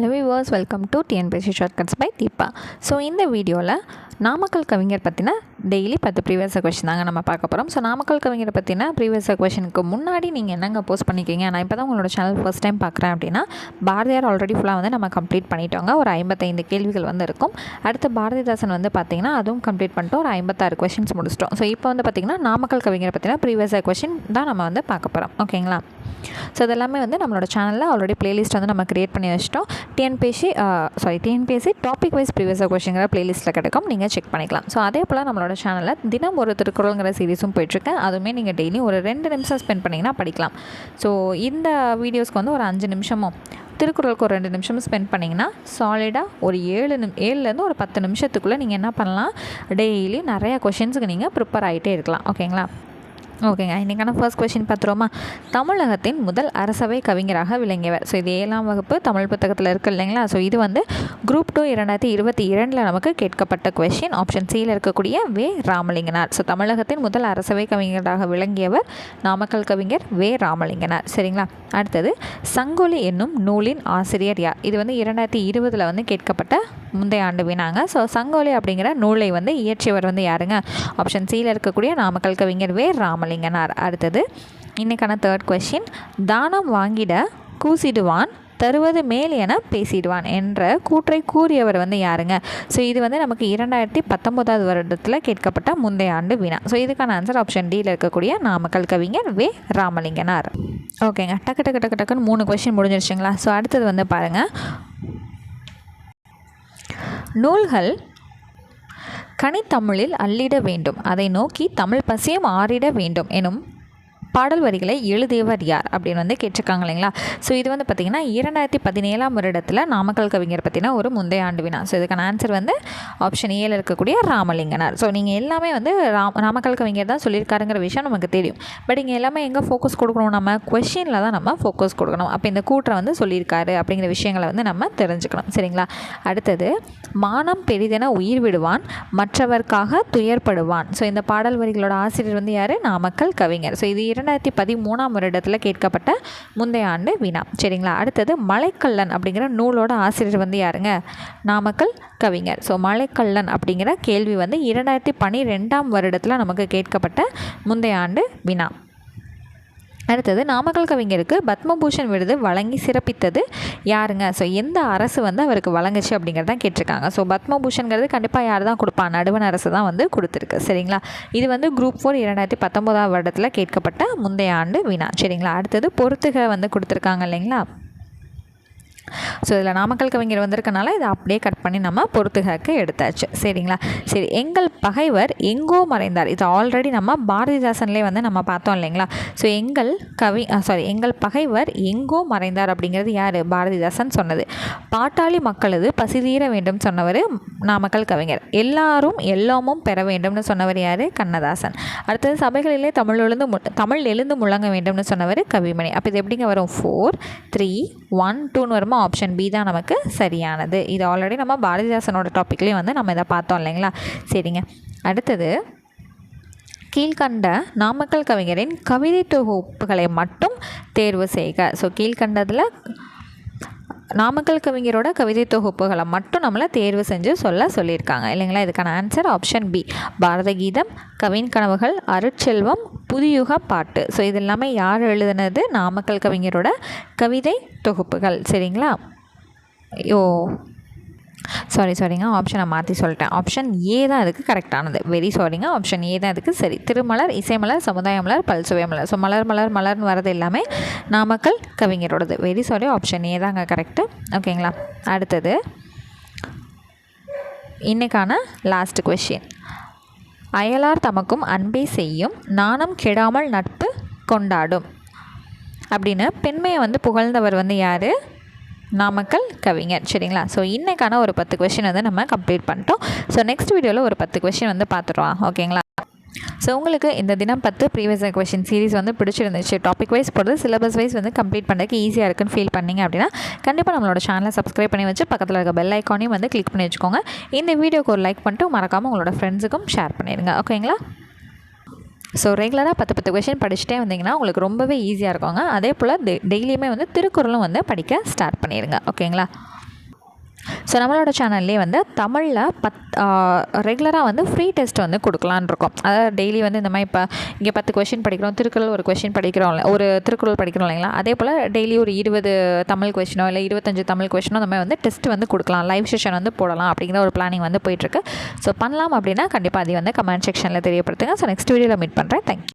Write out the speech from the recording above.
Hello viewers welcome to TNPSC shortcuts by Deepa so இந்த வீடியோவில் நாமக்கல் கவிஞர் பற்றின டெய்லி பத்து ப்ரீவியஸ் கொஷின் தாங்க நம்ம பார்க்க போகிறோம் ஸோ நாமக்கல் கவிஞரை பற்றின ப்ரீவியஸ் கொஷனுக்கு முன்னாடி நீங்கள் என்னங்க போஸ்ட் பண்ணிக்கிங்க நான் இப்போ தான் உங்களோட சேனல் ஃபஸ்ட் டைம் பார்க்குறேன் அப்படின்னா பாரதியார் ஆல்ரெடி ஃபுல்லாக வந்து நம்ம கம்ப்ளீட் பண்ணிட்டோங்க. ஒரு ஐம்பத்தைந்து கேள்விகள் வந்து இருக்கும். அடுத்து பாரதிதாசன் வந்து பார்த்திங்கன்னா அதுவும் கம்ப்ளீட் பண்ணிட்டு ஒரு ஐம்பத்தாறு கொஷின்ஸ் முடிச்சிட்டோம். ஸோ இப்போ வந்து பார்த்திங்கன்னா நாமக்கல் கவிஞரை பற்றின ப்ரீவியஸ் கொஷின் தான் நம்ம வந்து பார்க்க போகிறோம் ஓகேங்களா ஸோ இதெல்லாமே வந்து நம்மளோட சேனலில் ஆல்ரெடி ப்ளேலிஸ்ட் வந்து நம்ம க்ரியேட் பண்ணி வச்சிட்டோம். TNPSC sorry TNPSC topic wise ப்ரீவியஸாக கொஷிங்கிற ப்ளேலிஸ்ட்டில் கிடைக்கும். நீங்கள் செக் பண்ணிக்கலாம். ஸோ அதே போல் நம்மளோட சேனலில் தினம் ஒரு திருக்குறளுங்கிற சீரிஸும் போயிட்டுருக்கு. அதுவுமே நீங்கள் டெய்லி ஒரு ரெண்டு நிமிஷம் ஸ்பெண்ட் பண்ணிங்கன்னா படிக்கலாம். ஸோ இந்த வீடியோஸ்க்கு வந்து ஒரு அஞ்சு நிமிஷமும் திருக்குறளுக்கு ஒரு ரெண்டு நிமிஷம் ஸ்பெண்ட் பண்ணிங்கன்னா சாலிடாக ஒரு ஏழு நிம் ஏழுலேருந்து ஒரு பத்து நிமிஷத்துக்குள்ளே நீங்கள் என்ன பண்ணலாம்? டெய்லி நிறையா கொஷின்ஸுக்கு நீங்கள் ப்ரிப்பேர் ஆகிட்டே இருக்கலாம். ஓகேங்களா ஓகேங்க. இன்றைக்கான ஃபர்ஸ்ட் கொஷின் பார்த்துருவோமா? தமிழகத்தின் முதல் அரசவை கவிஞராக விளங்கியவர். ஸோ இது ஏழாம் வகுப்பு தமிழ் புத்தகத்தில் இருக்குது இல்லைங்களா? ஸோ இது வந்து குரூப் டூ இரண்டாயிரத்தி இருபத்தி இரண்டில் நமக்கு கேட்கப்பட்ட கொஷின் ஆப்ஷன் சியில் இருக்கக்கூடிய வே. ராமலிங்கனார். ஸோ தமிழகத்தின் முதல் அரசவை கவிஞராக விளங்கியவர் நாமக்கல் கவிஞர் வே. ராமலிங்கனார். சரிங்களா? அடுத்தது சங்கொலி என்னும் நூலின் ஆசிரியர் யார்? இது வந்து இரண்டாயிரத்தி இருபதில் வந்து கேட்கப்பட்ட முந்தைய ஆண்டு வினாங்க. ஸோ சங்கோலி அப்படிங்கிற நூலை வந்து இயற்றியவர் வந்து யாருங்க? ஆப்ஷன் சியில் இருக்கக்கூடிய நாமக்கல் கவிஞர் வே. ராமலிங்கனார் அடுத்தது இன்றைக்கான தேர்ட் கொஷின் தானம் வாங்கிட கூசிடுவான் தருவது மேல் என பேசிடுவான் என்ற கூற்றை கூறியவர் வந்து யாருங்க? ஸோ இது வந்து நமக்கு இரண்டாயிரத்தி பத்தொம்போதாவது வருடத்தில் கேட்கப்பட்ட முந்தைய ஆண்டு வினா. ஸோ இதுக்கான ஆன்சர் ஆப்ஷன் டியில் இருக்கக்கூடிய நாமக்கல் கவிஞர் வே. ராமலிங்கனார். ஓகேங்க டக்கு டக்கு டக்கு டக்குன்னு மூணு கொஷின் முடிஞ்சிருச்சுங்களா? ஸோ அடுத்தது வந்து பாருங்கள் நூல்கள் கனித்தமிழில் அள்ளிட வேண்டும். அதை நோக்கி தமிழ் பசியம் ஆறிட வேண்டும். எனும் பாடல் வரிகளை எழுதியவர் யார் அப்படின்னு வந்து கேட்டிருக்காங்க இல்லைங்களா? ஸோ இது வந்து பார்த்திங்கன்னா இரண்டாயிரத்தி பதினேழாம் வருடத்தில் நாமக்கல் கவிஞர் பற்றின ஒரு முந்தைய ஆண்டு வினா. ஸோ இதுக்கான ஆன்சர் வந்து ஆப்ஷன் ஏல இருக்கக்கூடிய ராமலிங்கனார். ஸோ நீங்கள் எல்லாமே வந்து ராம் நாமக்கல் கவிஞர் தான் சொல்லியிருக்காருங்கிற விஷயம் நமக்கு தெரியும். பட் இங்கே எல்லாமே எங்கே ஃபோக்கஸ் கொடுக்கணும்? நம்ம கொஷினில் தான் நம்ம ஃபோக்கஸ் கொடுக்கணும். அப்போ இந்த கூற்றை வந்து சொல்லியிருக்காரு அப்படிங்கிற விஷயங்களை வந்து நம்ம தெரிஞ்சுக்கணும். சரிங்களா? அடுத்தது மானம் பெரிதென உயிர் விடுவான் மற்றவர்க்காக துயர்படுவான். ஸோ இந்த பாடல் வரிகளோட ஆசிரியர் வந்து யார்? நாமக்கல் கவிஞர். ஸோ இது இரண்டாயிரத்தி பதிமூணாம் வருடத்தில் கேட்கப்பட்ட முந்தைய ஆண்டு வினா சரிங்களா? அடுத்தது மலைக்கல்லன் அப்படிங்கிற நூலோட ஆசிரியர் வந்து யாருங்க? நாமக்கல் கவிஞர். ஸோ மலைக்கல்லன் அப்படிங்கிற கேள்வி வந்து இரண்டாயிரத்தி பனிரெண்டாம் வருடத்தில் நமக்கு கேட்கப்பட்ட முந்தைய ஆண்டு வினா அடுத்தது நாமக்கல் கவிஞருக்கு பத்மபூஷன் விருது வழங்கி சிறப்பித்தது யாருங்க? ஸோ எந்த அரசு வந்து அவருக்கு வழங்குச்சு அப்படிங்கிறத கேட்டிருக்காங்க. ஸோ பத்மபூஷன்கிறது கண்டிப்பாக யார் தான் கொடுப்பா? நடுவண் அரசு தான் வந்து கொடுத்துருக்கு. சரிங்களா? இது வந்து குரூப் ஃபோர் இரண்டாயிரத்தி பத்தொம்போதாம் வருடத்தில் கேட்கப்பட்ட முந்தைய ஆண்டு வினா. சரிங்களா? அடுத்தது பொறுத்துக வந்து கொடுத்துருக்காங்க இல்லைங்களா? ஸோ இதில் நாமக்கல் கவிஞர் வந்திருக்கனால இதை அப்படியே கட் பண்ணி நம்ம பொறுத்துகாக்கு எடுத்தாச்சு. சரிங்களா? சரி எங்கள் பகைவர் எங்கோ மறைந்தார். இது ஆல்ரெடி நம்ம பாரதிதாசன்லேயே வந்து நம்ம பார்த்தோம் இல்லைங்களா? ஸோ எங்கள் கவி சாரி எங்கள் பகைவர் எங்கோ மறைந்தார் அப்படிங்கிறது யார்? பாரதிதாசன் சொன்னது. பாட்டாளி மக்களது பசிதீர வேண்டும் சொன்னவர் நாமக்கல் கவிஞர். எல்லாரும் எல்லாமும் பெற வேண்டும்னு சொன்னவர் யார்? கண்ணதாசன். அடுத்தது சபைகளிலே தமிழ் எழுந்து தமிழ் எழுந்து முழங்க வேண்டும்னு சொன்னவர் கவிமணி. அப்போ இது எப்படிங்க வரும்? ஃபோர் த்ரீ ஒன் டூன்னு வருமா? ஆப்ஷன் பி தான் நமக்கு சரியானது. இது ஆல்ரெடி நம்ம பாரதிதாசனோட டாப்பிக்லேயும் வந்து நம்ம இதை பார்த்தோம் இல்லைங்களா? சரிங்க. அடுத்தது கீழ்கண்ட நாமக்கல் கவிஞரின் கவிதை தொகுப்புகளை மட்டும் தேர்வு செய்க. ஸோ கீழ்கண்டதில் நாமக்கல் கவிஞரோட கவிதை தொகுப்புகளை மட்டும் நம்மளை தேர்வு செஞ்சு சொல்ல சொல்லியிருக்காங்க. இல்லைங்களா? இதுக்கான ஆன்சர் ஆப்ஷன் பி பாரத கீதம் கவின் கனவுகள் அருட்செல்வம் புதியுக பாட்டு. ஸோ இது எல்லாமே யார் எழுதுனது? நாமக்கல் கவிஞரோட கவிதை தொகுப்புகள். சரிங்களா? ஐயோ. சாரி சாரிங்க ஆப்ஷனை மாற்றி சொல்லிட்டேன். ஆப்ஷன் ஏ தான் அதுக்கு கரெக்டானது வெரி சாரிங்க ஆப்ஷன் ஏ தான் அதுக்கு சரி. திருமலர் இசைமலர் சமுதாய மலர் பல்சுவை மலர். ஸோ மலர் மலர் மலர்னு வரது எல்லாமே நாமக்கல் கவிஞரோடது. வெரி சாரி ஆப்ஷன் ஏ தாங்க கரெக்டு ஓகேங்களா அடுத்தது. இன்றைக்கான லாஸ்ட் கொஷின் அயலார் தமக்கும் அன்பே செய்யும் நாணம் கெடாமல் நட்பு கொண்டாடும். அப்படின்னு பெண்மையை வந்து புகழ்ந்தவர் வந்து யார்? நாமக்கல் கவிஞர். சரிங்களா? ஸோ இன்றைக்கான ஒரு பத்து கொஷின் வந்து நம்ம கம்ப்ளீட் பண்ணிட்டோம். ஸோ நெக்ஸ்ட் வீடியோவில் ஒரு பத்து கொஷின் வந்து பார்த்துருவோம் ஓகேங்களா? ஸோ உங்களுக்கு இந்த தினம் பத்து ப்ரீவியஸ் கொஷின் சீரிஸ் வந்து பிடிச்சிருந்துச்சு. டாபிக் வைஸ் போகிறது சிலபஸ் வைஸ் வந்து கம்ப்ளீட் பண்ணுறதுக்கு ஈஸியாக இருக்குன்னு ஃபீல் பண்ணிங்க அப்படின்னா கண்டிப்பாக நம்மளோட சேனலை சப்ஸ்கிரைப் பண்ணி வச்சு பக்கத்தில் இருக்க பெல் ஐக்கானையும் வந்து கிளிக் பண்ணி வச்சுக்கோங்க. இந்த வீடியோக்கு ஒரு லைக் பண்ணிட்டு மறக்காமல் உங்களோட ஃப்ரெண்ட்ஸுக்கும் ஷேர் பண்ணிடுங்க. ஓகேங்களா? ஸோ ரெகுலராக பத்து பத்து கொஷின் படிச்சுட்டே வந்தீங்கன்னா உங்களுக்கு ரொம்பவே ஈஸியாக இருக்குங்க. அதே போல் டெய்லியுமே வந்து திருக்குறளும் வந்து படிக்க ஸ்டார்ட் பண்ணிடுங்க ஓகேங்களா ஸோ நம்மளோட சேனல்லே வந்து தமிழில் பத் ரெகுலராக வந்து ஃப்ரீ டெஸ்ட் வந்து கொடுக்கலான் இருக்கோம். அதாவது டெய்லி வந்து இந்த மாதிரி இப்போ இங்கே பத்து கொஷின் படிக்கிறோம் திருக்குறள் ஒரு கொஷின் படிக்கிறோம் ஒரு திருக்குறள் படிக்கிறோம் இல்லைங்களா? அதே போல் டெய்லி ஒரு இருபது தமிழ் கொஷினோ இல்லை இருபத்தஞ்சு தமிழ் கொஷினோ அந்த மாதிரி வந்து டெஸ்ட் வந்து கொடுக்கலாம். லைவ் செஷன் வந்து போடலாம் அப்படிங்கிற ஒரு பிளானிங் வந்து போயிட்டுருக்கு ஸோ பண்ணலாம் அப்படின்னா கண்டிப்பாக அதை வந்து கமெண்ட் செக்ஷனில் தெரியப்படுத்துங்க. ஸோ நெக்ஸ்ட் வீடியோவில் மீட் பண்ணுறேன் தேங்க்யூ